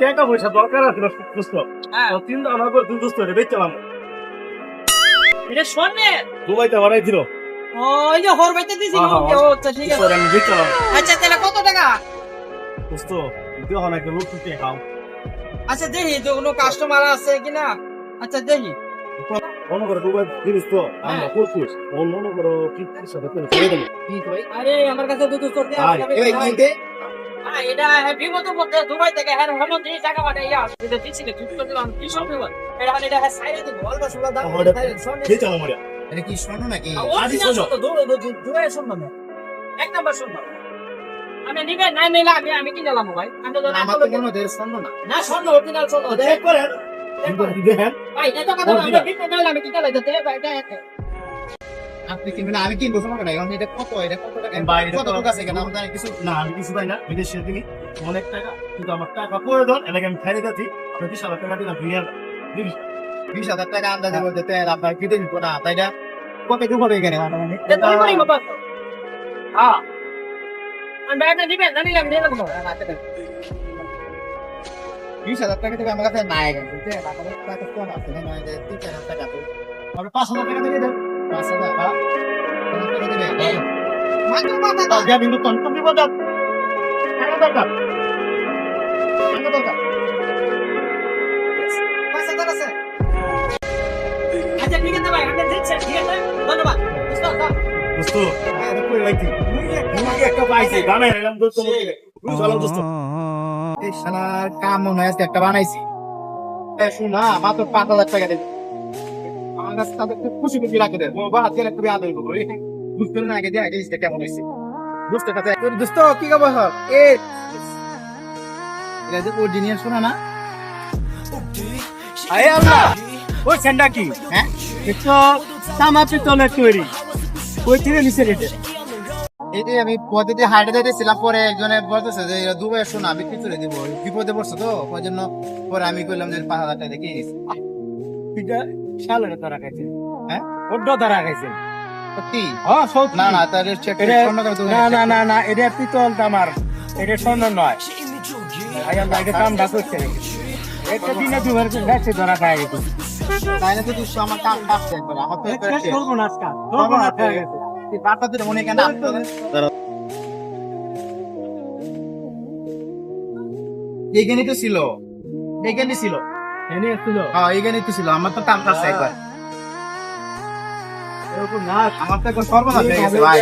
টাকা পয়সা দরকার আছে না দোস্ত? হ্যাঁ। তো তিন আমার করে দুই দোস্ত রে বেচলাম এটা স্বর্ণের? দুবাইতে বাড়াই দিল। ওই যে হর বাইতে দিছি ও আচ্ছা ঠিক আছে। আমি বেচলাম আচ্ছা তাহলে কত টাকা? না খাও আচ্ছা দেখি তো কোনো কাস্টমার আছে কিনা? আচ্ছা দেখি। মনে করে দুবাই জিনিস তো। আমরা করছি মনে করো কি সাথে করে দেবো? আরে আমার কাছে দুটো তোর দে আয়, এই কিনতে। এটা মধ্যে দুবাই থেকে হ্যাঁ হলো দিয়ে টাকা পাঠাই ইয়া এটা দিছি না তুই দিলাম কি সব দিলাম এটা মানে এটা হ্যাঁ সাইডে দিব অল্প সুলা দাম আমাদের স্বর্ণের বেচলাম এটা কি স্বর্ণ নাকি? আদি স্বর্ণ, দৌড়ে দৌড়ে দুবাই স্বর্ণ না। এক নাম্বার স্বর্ণ। আমি নিবে নাই নিলে আমি আমি কিনে নিলাম ভাই। আমি তো তো মনে হয় স্বর্ণ না। না স্বর্ণ অরিজিনাল স্বর্ণ। দেখ দেখ করেন। আপনি কিনবেন আমি কিনবো সমস্যা নাই এটা কত এটা কত টাকা? কত টাকা আছে কেন আমাদের কিছু না আমি কিছু পাই না বিদেশে দিনই অনেক টাকা কিন্তু আমার টাকা প্রয়োজন এলাকা আমি খাইয়ে যাচ্ছি আপনি বিশ হাজার টাকা দিলাম দুই হাজার। বিশ। হাজার টাকা আন্দাজে বলতে তেল আপনার কিনে দিব না তাই না? কত কি হবে এখানে? করি বাবা। হ্যাঁ। আমি ব্যাগটা নিবে জানি দিয়ে দেবো বিশ হাজার টাকা থেকে আমার কাছে নাই কম আছে নয় যে তিন চার হাজার টাকা আপনি পাঁচ হাজার টাকা দিয়ে দেন পাঁচ হাজার হ্যাঁ? হাজার দিবে। বিন্দু বলতাম টাকা দরকার। দরকার। আচ্ছা ঠিক আছে ভাই আপনি দিচ্ছেন ঠিক আছে? ধন্যবাদ। বুঝতে পারছ? দোস্ত। এটা কই রাখছি মুরগি একটা পাইছি গানে এলাম দোস্ত বুঝলাম দোস্ত এই শালার কাম মনে হয় আজকে একটা বানাইছি। এ শোনা মাত্র পাঁচ হাজার টাকা দেবে। আমার কাছে তাদের খুব খুশি খুশি রাখে দেয় ও বাদ গেলে খুবই আদর করব। এই বুঝতে না আগে দিয়ে জিনিসটা কেমন হয়েছে। বুঝতে পারছে দোস্ত কি খবর সব এ এটা যে অরিজিনাল শোনা না? আরে আল্লাহ ওই সেন্ডা কি? হ্যাঁ? তামা পিতলের তৈরি। ওই থেকে নিচে রেটে যে আমি পদ্ধতি হাইটে দিয়েছিলাম পরে একজনে বলতেছে যে এটা দুবাই শোনা আমি পিছনে দিব বিপদে পড়ছে তো? ওই জন্য পরে আমি কইলাম যে পাঁচ হাজার টাকা দেখে শালের দ্বারা খাইছে। হ্যাঁ? বড্ড দ্বারা খাইছে। সত্যি? হ্যাঁ সব না না তাহলে এটা- না না না না এটা পিতল তামার। এটা স্বর্ণ নয়। আয়াল এটা কাম ডাক করছে এটা দিনে দুবার গাছে ধরা গেছে তাই না তো তুই আমার কাম কাটছে একবার আমার তো আজকাল চলবো না, হয়ে গেছে। বার্তা মনে কেন এইখানে তো ছিল। এইখানে ছিল। এইখানে হ্যাঁ তো ছিল। আমার তো টান কাটছে একবার। আমার তো একবার সর্বনাশ হয়ে গেছে ভাই।